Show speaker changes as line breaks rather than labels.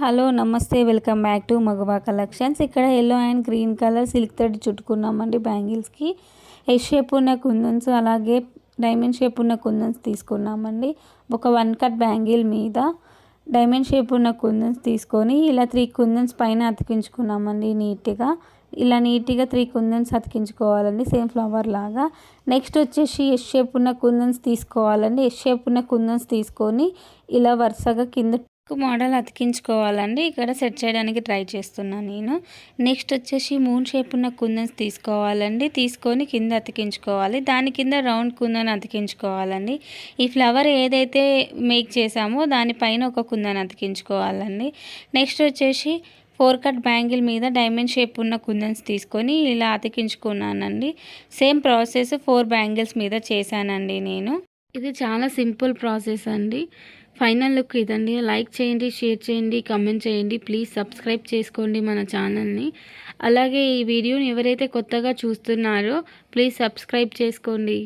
Hello నమస్తే welcome back to మగవా collections. ఇక్కడ yellow and green colour silk thread చుట్టుకున్నామండి బ్యాంగిల్స్కి. ఎస్ షేప్ ఉన్న కుందన్స్ అలాగే డైమండ్ షేప్ ఉన్న కుందన్స్ తీసుకున్నామండి. ఒక వన్ కట్ బ్యాంగిల్ మీద డైమండ్ షేప్ ఉన్న కుందన్స్ తీసుకొని ఇలా త్రీ కుందన్స్ పైన అతికించుకున్నామండి నీట్గా. ఇలా నీట్గా త్రీ కుందన్స్ అతికించుకోవాలండి సేమ్ ఫ్లవర్ లాగా. నెక్స్ట్ వచ్చేసి ఎస్ షేప్ ఉన్న కుందన్స్ తీసుకోవాలండి. ఎస్ షేప్ ఉన్న కుందన్స్ తీసుకొని ఇలా వరుసగా కింద మోడల్ అతికించుకోవాలండి. ఇక్కడ సెట్ చేయడానికి ట్రై చేస్తున్నాను నేను. నెక్స్ట్ వచ్చేసి మూన్ షేప్ ఉన్న కుందన్స్ తీసుకోవాలండి. తీసుకొని కింద అతికించుకోవాలి. దాని కింద రౌండ్ కుందన్ అతికించుకోవాలండి. ఈ ఫ్లవర్ ఏదైతే మేక్ చేసామో దానిపైన ఒక కుందన్ అతికించుకోవాలండి. నెక్స్ట్ వచ్చేసి ఫోర్ కట్ బ్యాంగిల్ మీద డైమండ్ షేప్ ఉన్న కుందన్స్ తీసుకొని ఇలా అతికించుకున్నానండి. సేమ్ ప్రాసెస్ ఫోర్ బ్యాంగిల్స్ మీద చేశానండి నేను. ఇది చాలా సింపుల్ ప్రాసెస్ అండి. ఫైనల్ లుక్ ఇదండి. లైక్ చేయండి షేర్ చేయండి కమెంట్ చేయండి. ప్లీజ్ సబ్స్క్రైబ్ చేసుకోండి మన ఛానల్ని. అలాగే ఈ వీడియోని ఎవరైతే కొత్తగా చూస్తున్నారో ప్లీజ్ సబ్స్క్రైబ్ చేసుకోండి.